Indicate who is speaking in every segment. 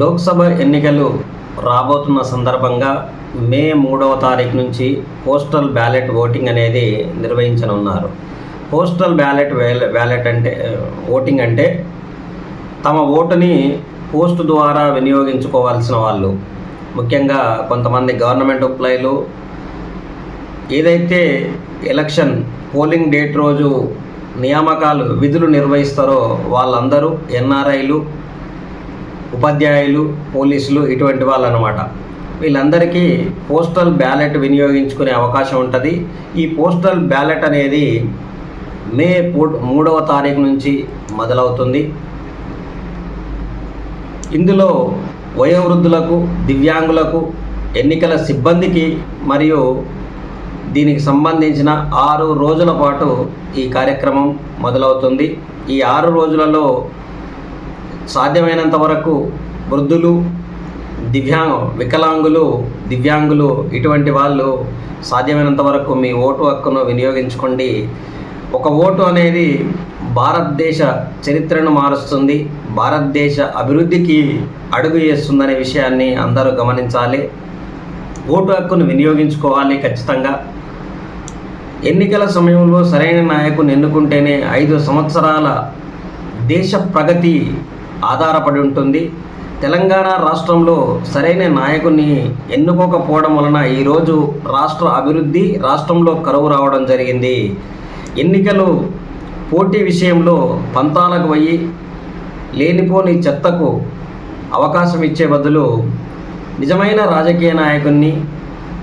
Speaker 1: లోక్సభ ఎన్నికలు రాబోతున్న సందర్భంగా మే మూడవ తారీఖు నుంచి పోస్టల్ బ్యాలెట్ ఓటింగ్ అనేది నిర్వహించనున్నారు. పోస్టల్ బ్యాలెట్ బ్యాలెట్ అంటే ఓటింగ్ అంటే తమ ఓటుని పోస్ట్ ద్వారా వినియోగించుకోవాల్సిన వాళ్ళు. ముఖ్యంగా కొంతమంది గవర్నమెంట్ ఎంప్లాయీలు ఏదైతే ఎలక్షన్ పోలింగ్ డేట్ రోజు నియామకాలు విధులు నిర్వహిస్తారో వాళ్ళందరూ ఎన్ఆర్ఐలు ఉపాధ్యాయులు పోలీసులు ఇటువంటి వాళ్ళు అనమాట వీళ్ళందరికీ పోస్టల్ బ్యాలెట్ వినియోగించుకునే అవకాశం ఉంటుంది. ఈ పోస్టల్ బ్యాలెట్ అనేది మే మూడవ తారీఖు నుంచి మొదలవుతుంది. ఇందులో వయోవృద్ధులకు దివ్యాంగులకు ఎన్నికల సిబ్బందికి మరియు దీనికి సంబంధించిన ఆరు రోజుల పాటు ఈ కార్యక్రమం మొదలవుతుంది. ఈ ఆరు రోజులలో సాధ్యమైనంత వరకు వృద్ధులు దివ్యాంగ వికలాంగులు దివ్యాంగులు ఇటువంటి వాళ్ళు సాధ్యమైనంత వరకు మీ ఓటు హక్కును వినియోగించుకోండి. ఒక ఓటు అనేది భారతదేశ చరిత్రను మారుస్తుంది. భారతదేశ అభివృద్ధికి అడుగు వేస్తుందనే విషయాన్ని అందరూ గమనించాలి. ఓటు హక్కును వినియోగించుకోవాలి ఖచ్చితంగా. ఎన్నికల సమయంలో సరైన నాయకుని ఎన్నుకుంటేనే ఐదు సంవత్సరాల దేశ ప్రగతి ఆధారపడి ఉంటుంది. తెలంగాణ రాష్ట్రంలో సరైన నాయకుని ఎన్నుకోకపోవడం వలన ఈరోజు రాష్ట్ర అభివృద్ధి రాష్ట్రంలో కరువు రావడం జరిగింది. ఎన్నికలు పోటీ విషయంలో పంతాలకు పోయి లేనిపోని చెత్తకు అవకాశం ఇచ్చే బదులు నిజమైన రాజకీయ నాయకుడిని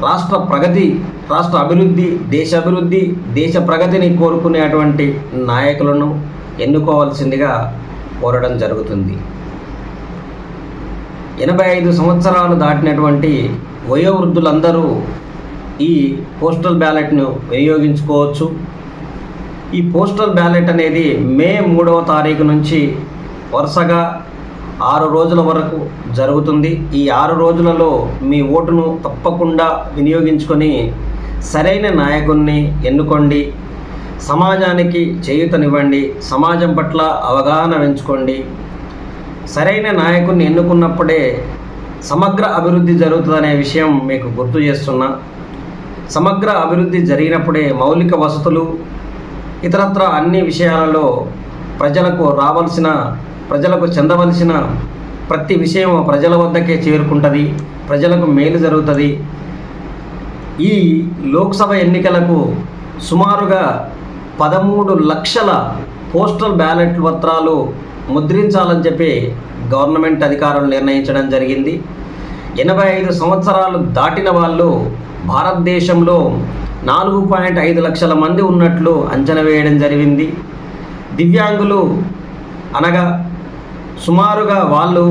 Speaker 1: రాష్ట్ర ప్రగతి రాష్ట్ర అభివృద్ధి దేశ అభివృద్ధి దేశ ప్రగతిని కోరుకునేటువంటి నాయకులను ఎన్నుకోవాల్సిందిగా కోరడం జరుగుతుంది. ఎనభై ఐదు సంవత్సరాలు దాటినటువంటి వయోవృద్ధులందరూ ఈ పోస్టల్ బ్యాలెట్ను వినియోగించుకోవచ్చు. ఈ పోస్టల్ బ్యాలెట్ అనేది మే మూడవ తారీఖు నుంచి వరుసగా ఆరు రోజుల వరకు జరుగుతుంది. ఈ ఆరు రోజులలో మీ ఓటును తప్పకుండా వినియోగించుకొని సరైన నాయకుణ్ణి ఎన్నుకోండి. సమాజానికి చేయూతనివ్వండి. సమాజం పట్ల అవగాహన పెంచుకోండి. సరైన నాయకుడిని ఎన్నుకున్నప్పుడే సమగ్ర అభివృద్ధి జరుగుతుందనే విషయం మీకు గుర్తు చేస్తున్నా. సమగ్ర అభివృద్ధి జరిగినప్పుడే మౌలిక వసతులు ఇతరత్ర అన్ని విషయాలలో ప్రజలకు రావాల్సిన ప్రజలకు చెందవలసిన ప్రతి విషయం ప్రజల వద్దకే చేరుకుంటుంది. ప్రజలకు మేలు జరుగుతుంది. ఈ లోక్సభ ఎన్నికలకు సుమారుగా పదమూడు లక్షల పోస్టల్ బ్యాలెట్ పత్రాలు ముద్రించాలని చెప్పి గవర్నమెంట్ అధికారులు నిర్ణయించడం జరిగింది. ఎనభై ఐదు సంవత్సరాలు దాటిన వాళ్ళు భారతదేశంలో నాలుగు పాయింట్ ఐదు లక్షల మంది ఉన్నట్లు అంచనా వేయడం జరిగింది. దివ్యాంగులు అనగా సుమారుగా వాళ్ళు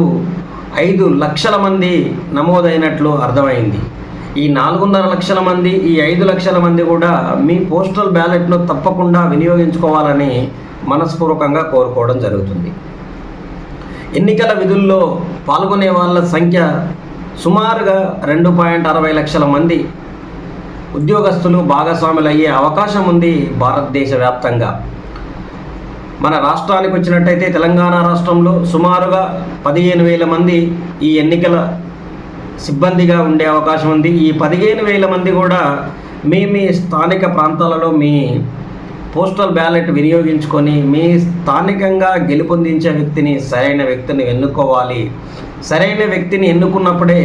Speaker 1: ఐదు లక్షల మంది నమోదైనట్లు అర్థమైంది. ఈ నాలుగున్నర లక్షల మంది ఈ ఐదు లక్షల మంది కూడా మీ పోస్టల్ బ్యాలెట్ను తప్పకుండా వినియోగించుకోవాలని మనస్పూర్వకంగా కోరుకోవడం జరుగుతుంది. ఎన్నికల విధుల్లో పాల్గొనే వాళ్ళ సంఖ్య సుమారుగా రెండు పాయింట్ అరవై లక్షల మంది ఉద్యోగస్తులు భాగస్వాములు అయ్యే అవకాశం ఉంది భారతదేశ వ్యాప్తంగా. మన రాష్ట్రానికి వచ్చినట్టయితే తెలంగాణ రాష్ట్రంలో సుమారుగా పదిహేను వేల మంది ఈ ఎన్నికల సిబ్బందిగా ఉండే అవకాశం ఉంది. ఈ పదిహేను వేల మంది కూడా మీ మీ స్థానిక ప్రాంతాలలో మీ పోస్టల్ బ్యాలెట్ వినియోగించుకొని మీ స్థానికంగా గెలుపొందించే వ్యక్తిని సరైన వ్యక్తిని ఎన్నుకోవాలి. సరైన వ్యక్తిని ఎన్నుకున్నప్పుడే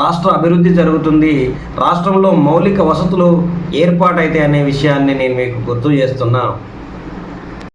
Speaker 1: రాష్ట్ర అభివృద్ధి జరుగుతుంది. రాష్ట్రంలో మౌలిక వసతులు ఏర్పాటైతే అనే విషయాన్ని నేను మీకు గుర్తు చేస్తున్నా.